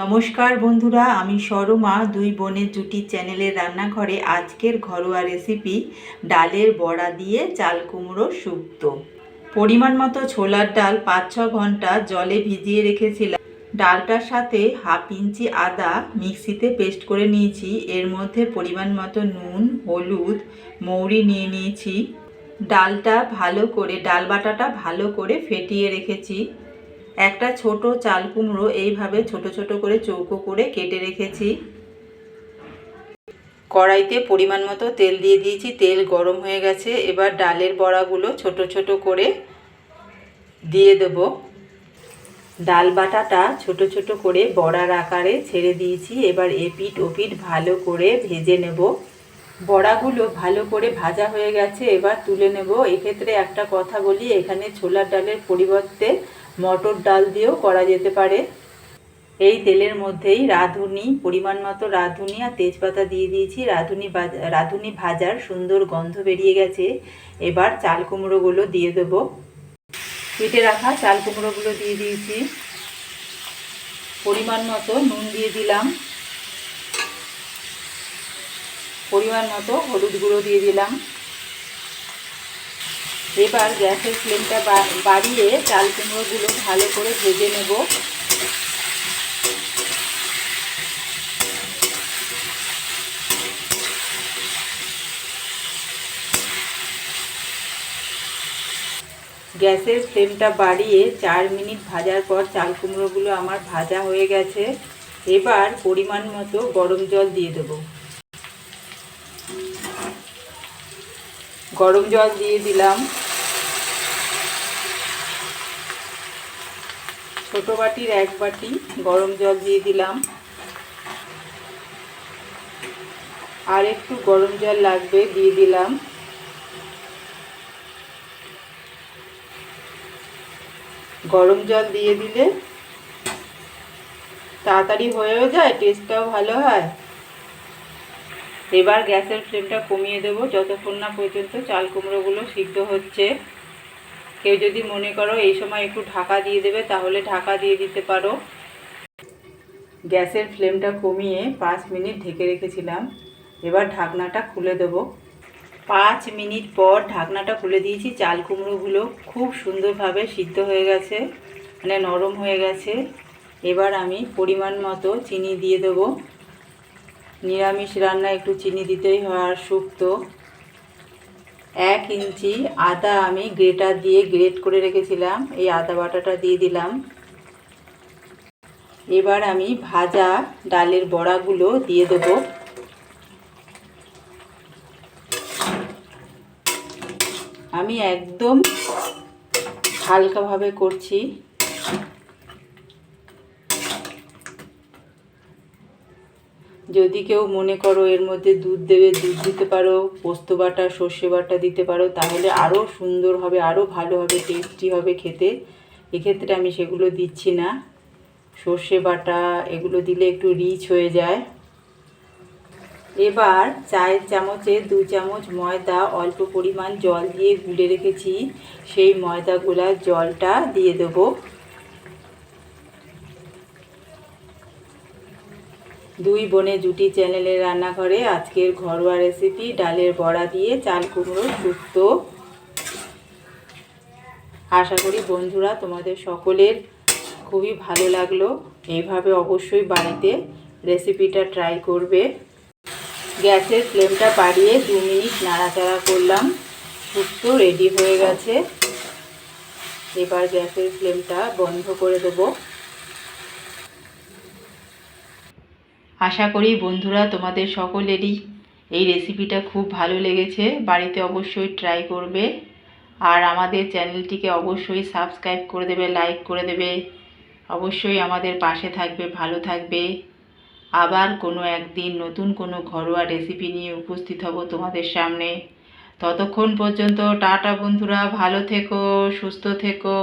নমস্কার বন্ধুরা, আমি সরমা, দুই বোনের জুটি চ্যানেলের রান্নাঘরে আজকের ঘরোয়া রেসিপি ডালের বড়া দিয়ে চাল কুমড়ো শুক্তো পরিমাণ মতো ছোলার ডাল পাঁচ ছ ঘণ্টা জলে ভিজিয়ে রেখেছিলাম। ডালটার সাথে হাফ ইঞ্চি আদা মিক্সিতে পেস্ট করে নিয়েছি। এর মধ্যে পরিমাণ মতো নুন, হলুদ, মৌরি নিয়ে নিয়েছি। ডালটা ভালো করে, ডাল বাটাটা ভালো করে ফেটিয়ে রেখেছি। একটা ছোট চাল কুমড়ো এইভাবে ছোট ছোট করে চৌকো করে কেটে রেখেছি। কড়াইতে পরিমাণ মতো তেল দিয়ে দিয়েছি, তেল গরম হয়ে গেছে। এবার ডালের বড়াগুলো ছোট ছোট করে দিয়ে দেব। ডাল বাটাটা ছোট ছোট করে বড়ার আকারে ছেড়ে দিয়েছি। এবার এপিট ওপিট ভালো করে ভেজে নেব। বড়াগুলো ভালো করে ভাজা হয়ে গেছে, এবার তুলে নেব। এক্ষেত্রে একটা কথা বলি, এখানে ছোলার ডালের পরিবর্তে মটর ডাল দিয়েও করা যেতে পারে। এই তেলের মধ্যেই রাঁধুনি, পরিমাণ মতো রাঁধুনি আর তেজপাতা দিয়ে দিয়েছি। রাঁধুনি রাঁধুনি ভাজার সুন্দর গন্ধ বেরিয়ে গেছে। এবার চাল কুমড়োগুলো দিয়ে দেব। কেটে রাখা চাল কুমড়োগুলো দিয়ে দিয়েছি। পরিমাণ মতো নুন দিয়ে দিলাম। পরিমাণ মতো হলুদ গুঁড়ো দিয়ে দিলাম। এবার গ্যাসের ফ্লেমটা বাড়িয়ে চাল কুমড়োগুলো ভালো করে ভেজে নেব। গ্যাসের ফ্লেমটা বাড়িয়ে চার মিনিট ভাজার পর চাল কুমড়োগুলো আমার ভাজা হয়ে গেছে। এবার পরিমাণ মতো গরম জল দিয়ে দেব। গরম জল দিয়ে দিলাম। ছোট বাটির এক বাটি গরম জল দিয়ে দিলাম। আর একটু গরম জল লাগবে দিয়ে দিলাম। গরম জল দিয়ে দিলে তাড়াতাড়ি হয়েও যায় টেস্টটাও ভালো হয়। এবার গ্যাসের ফ্লেমটা কমিয়ে দেবো। যতক্ষণ না পর্যন্ত চাল কুমড়োগুলো সিদ্ধ হচ্ছে, কেউ যদি মনে করো এই সময় একটু ঢাকা দিয়ে দেবে, তাহলে ঢাকা দিয়ে দিতে পারো। গ্যাসের ফ্লেমটা কমিয়ে পাঁচ মিনিট ঢেকে রেখেছিলাম। এবার ঢাকনাটা খুলে দেব। পাঁচ মিনিট পর ঢাকনাটা খুলে দিয়েছি। চাল কুমড়োগুলো খুব সুন্দরভাবে সিদ্ধ হয়ে গেছে মানে নরম হয়ে গেছে। এবার আমি পরিমাণ মতো চিনি দিয়ে দেবো। নিরামিষ রান্না একটু চিনি দিতেই হয় আর শুক্তো। এক ইঞ্চি আদা আমি গ্রেটার দিয়ে গ্রেট করে রেখেছিলাম, এই আদা বাটাটা দিয়ে দিলাম। এবার আমি ভাজা ডালের বড়াগুলো দিয়ে দেব। আমি একদম হালকাভাবে করছি। যদি কেউ মনে করো এর মধ্যে দুধ দেবে, দুধ দিতে পারো, পোস্ত বাটা, সর্ষে বাটা দিতে পারো, তাহলে আরও সুন্দর হবে আরও ভালো হবে টেস্টি হবে খেতে। এক্ষেত্রে আমি সেগুলো দিচ্ছি না। সর্ষে বাটা এগুলো দিলে একটু রিচ হয়ে যায়। এবার চায়ের চামচে দু চামচ ময়দা, অল্প পরিমাণ জল দিয়ে গুলে রেখেছি। সেই ময়দাগুলার জলটা দিয়ে দেবো। দুই বোনে জুটি চ্যানেলের রান্নাঘরে আজকের ঘরোয়া রেসিপি, ডালের বড়া দিয়ে চাল কুমড়ো শুক্তো আশা করি বন্ধুরা তোমাদের সকলের খুবই ভালো লাগল। এইভাবে অবশ্যই বাড়িতে রেসিপিটা ট্রাই করবে। গ্যাসের ফ্লেমটা বাড়িয়ে দু মিনিট নাড়াচাড়া করলাম। শুক্তো রেডি হয়ে গেছে। এবার গ্যাসের ফ্লেমটা বন্ধ করে দেবো। আশা করি বন্ধুরা তোমাদের সকলেরই এই রেসিপিটা খুব ভালো লেগেছে। বাড়িতে অবশ্যই ট্রাই করবে। আর আমাদের চ্যানেলটিকে অবশ্যই সাবস্ক্রাইব করে দেবে লাইক করে দেবে। অবশ্যই আমাদের পাশে থাকবে, ভালো থাকবে। আবার কোনো একদিন নতুন কোনো ঘরোয়া রেসিপি নিয়ে উপস্থিত হব তোমাদের সামনে। ততক্ষণ পর্যন্ত টাটা বন্ধুরা, ভালো থেকো, সুস্থ থেকো।